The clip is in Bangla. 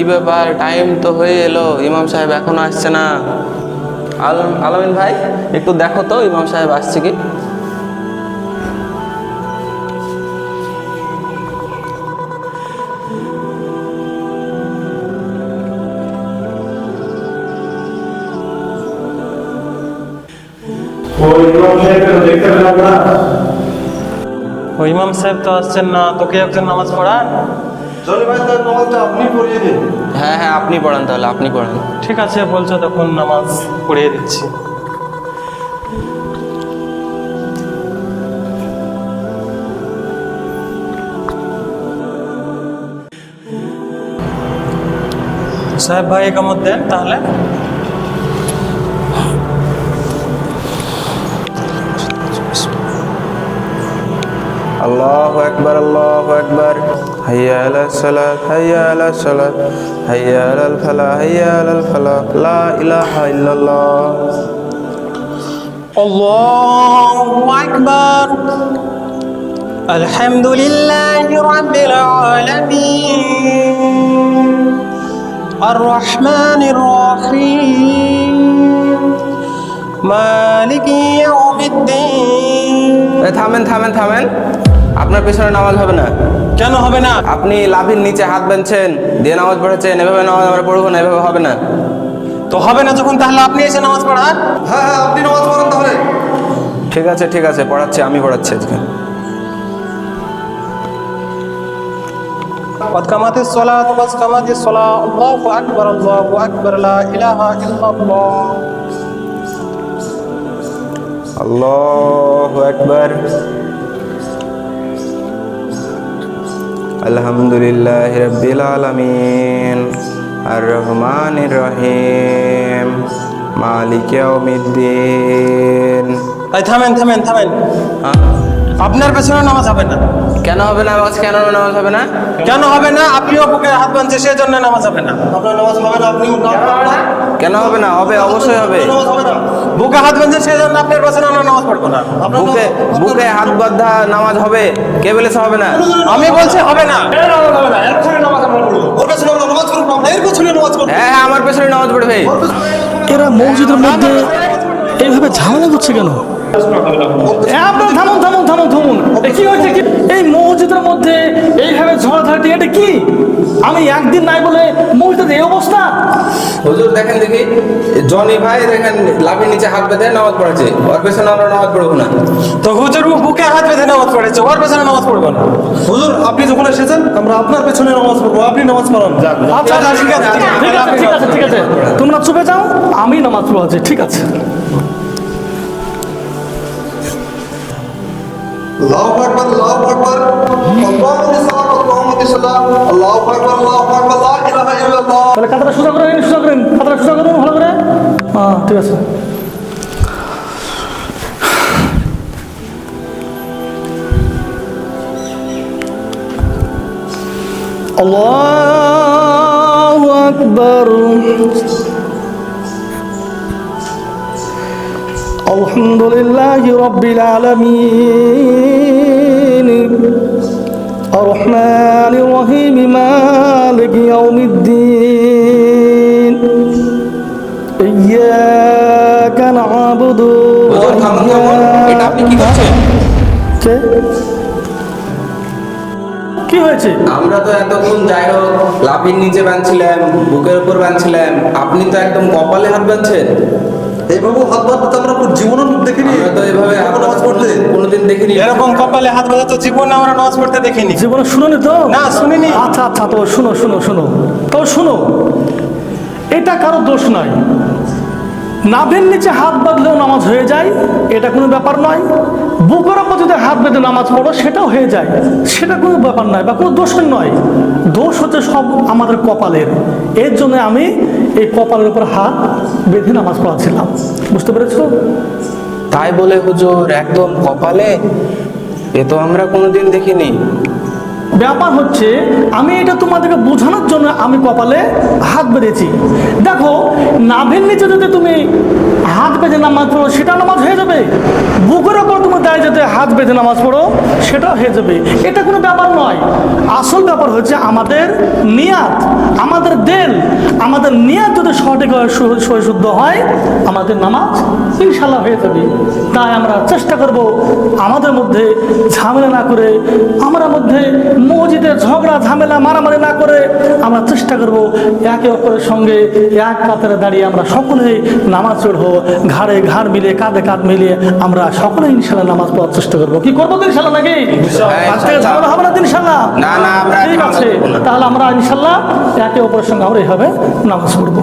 কি ব্যাপার? টাইম তো হয়ে এলো। ইমাম সাহেব এখনও আসছে না। আলম আলমিন ভাই একটু দেখো তো ইমাম সাহেব আসছে কি? ইমাম ও সাহেব তো আসছেন না। তোকে একজন নামাজ পড়ান? জনি ভাই তার নামাজটা আপনি পড়িয়ে দিন। হ্যাঁ হ্যাঁ আপনি পড়ান তাহলে আপনি পড়ান। ঠিক আছে বলছো তখন নামাজ পড়িয়ে দিচ্ছি। সাহেব ভাই একামত দেন তাহলে। আল্লাহু আকবার আল্লাহু আকবার। হাইয়া আলাস সালাত হাইয়া আলাস সালাত হাইয়া আলাল ফালাহ হাইয়া আলাল ফালাহ লা ইলাহা ইল্লাল্লাহ الله أكبر الحمد لله رب العالمين الرحمن الرحيم مالك يوم الدين এ, থামেন থামেন থামেন আপনার পেছনে নামাজ হবে না কেন হবে না আপনি লাভির নিচে হাত বাঁধছেন দিয়ে নামাজ পড়েছেন এভাবে নামাজ আমরা পড়বো না এভাবে হবে না তো হবে না যখন তাহলে আপনি এসে নামাজ পড়ান হ্যাঁ হ্যাঁ আপনি নামাজ পড়েন তাহলে ঠিক আছে ঠিক আছে পড়াচ্ছি আমি পড়াচ্ছি আজকে قد قامت الصلاة قد قامت الصلاة الله أكبر الله أكبر لا إله إلا الله আল্লাহু আকবার আলহামদুলিল্লাহ রাব্বিল আলমিন। আর রহমান রহিম মালিক থামেন থামেন থামেন। হ্যাঁ? আপনার পেছনে নামাজ হবে না। কেন হবে না? আওয়াজ কেন নামাজ হবে না? কেন হবে না? আপনিও বুকে হাত বাঁধছে সেই জন্য নামাজ হবে না। আপনার নামাজ হবে না আপনি কেন হবে না? হবে অবশ্যই হবে। নামাজ হবে না। বুকে হাত বাঁধছে সেই জন্য আপনার পেছনে আমরা নামাজ পড়ব না। বুকে বুকে হাত বাঁধা নামাজ হবে। কে বলেছে হবে না? আমি বলছি হবে না। ওর পেছনে আমরা নামাজ পড়ব না এর পেছনে নামাজ পড়ব। হ্যাঁ হ্যাঁ আমার পেছনে নামাজ পড়বে। এরা মসজিদের মধ্যে এইভাবে ঝামেলা করছে কেন? আপনারা থামুন থামুন থামুন থামুন। কি হয়েছে কি? এই মসজিদের মধ্যে এইভাবে ঝড়াঝাড়ি এটা কি? আমি একদিন নাই বলে মসজিদের এই অবস্থা? হুজুর দেখেন দেখি। জনি ভাই দেখেন লাভের নিচে হাত বেঁধে নামাজ পড়েছে ওর পেছনে আমরা নামাজ পড়ব না। তো হুজুর বুকে হাত বেঁধে নামাজ পড়েছে ওর পেছনে নামাজ পড়ব না। হুজুর আপনি যখন এসেছেন আমরা আপনার পেছনে নামাজ পড়ব আপনি নামাজ পড়ান। আচ্ছা আচ্ছা, ঠিক আছে ঠিক আছে ঠিক আছে ঠিক আছে। তোমরা চুপে যাও আমি নামাজ পড়াচ্ছি ঠিক আছে। আল্লাহু আকবার আল্লাহু আকবার। আল্লাহু সালাত আল্লাহু সালাম আল্লাহু আকবার আল্লাহু আকবার, লা ইলাহা ইল্লাল্লাহ। তাহলে কাতাটা সোজা করে নিন, সোজা করেন কাতাটা সোজা করুন, ভালো করে? ঠিক আছে। আল্লাহু আকবার। الحمد لله رب العالمين الرحمن الرحيم مالك يوم الدين إياك نعبد হুজুর থামুন থামুন এটা আপনি কি করছেন কে? কি হয়েছে আমরা তো এতক্ষণ যাই হোক লাভের নিচে বাঁধছিলাম বুকের উপর বাঁধছিলাম আপনি তো একদম কপালে হাত বাঁধছেন এইভাবে হাত বাঁধতে আমরা জীবনও দেখিনি। এভাবে নামাজ পড়তে। কোনোদিন- কোনোদিন দেখিনি। এরকম কপালে হাত বাঁধা তো জীবনে আমরা নামাজ পড়তে দেখিনি। জীবনে শুনোনি তো? না, শুনিনি। আচ্ছা আচ্ছা তো শুনো শুনো শুনো। তো শুনো। এটা কারও দোষ নয়। নাভের নিচে হাত বাঁধলেও নামাজ হয়ে যায় এটা কোনো ব্যাপার নয়। বুকের ওপর যদি হাত বেঁধে নামাজ পড়ো সেটাও হয়ে যায়। সেটা কোনো ব্যাপার নয় বা কোনো দোষের নয়। দোষ হচ্ছে সব আমাদের কপালের। এর জন্য আমি এই কপালের উপর হাত বেঁধে নামাজ পড়াচ্ছিলাম। বুঝতে পেরেছ? তাই বলে হুজুর একদম কপালে? এ তো আমরা কোনোদিন দেখিনি। ব্যাপার হচ্ছে আমি এটা তোমাদেরকে বোঝানোর জন্য আমি কপালে হাত বেঁধেছি। দেখো নাভের নিচে যদি তুমি হাত বেঁধে নামাজ পড়ো সেটা নামাজ হয়ে যাবে। বুকের ওপর দাঁড়িয়ে যদি হাত বেঁধে নামাজ পড়ো সেটাও হয়ে যাবে। এটা কোনো ব্যাপার নয়। আসল ব্যাপার হচ্ছে আমাদের নিয়াত, আমাদের দেল, আমাদের নিয়াত যদি সঠিক শুদ্ধ হয়, আমাদের নামাজ ইনশাল্লাহ হয়ে যাবে। তাই আমরা চেষ্টা করব আমাদের মধ্যে ঝামেলা না করে, আমরা মধ্যে মসজিদে ঝগড়া, ঝামেলা, মারামারি না করে আমরা চেষ্টা করব একে অপরের সঙ্গে এক কাতারে দাঁড়িয়ে আমরা সকলে নামাজ পড়ব, ঘাড়ে ঘাড় মিলিয়ে, কাঁধে কাঁধ মিলিয়ে আমরা সকলে ইনশাল্লাহ নামাজ পড়ার চেষ্টা করব। কি করব তো ইনশাল্লাহ নাকি? আজকে ঝামেলা হবে না ইনশাল্লাহ? না, না, ঠিক আছে। তাহলে আমরা ইনশাল্লাহ একে অপরের সঙ্গে আমরা এইভাবে নামাজ পড়ব।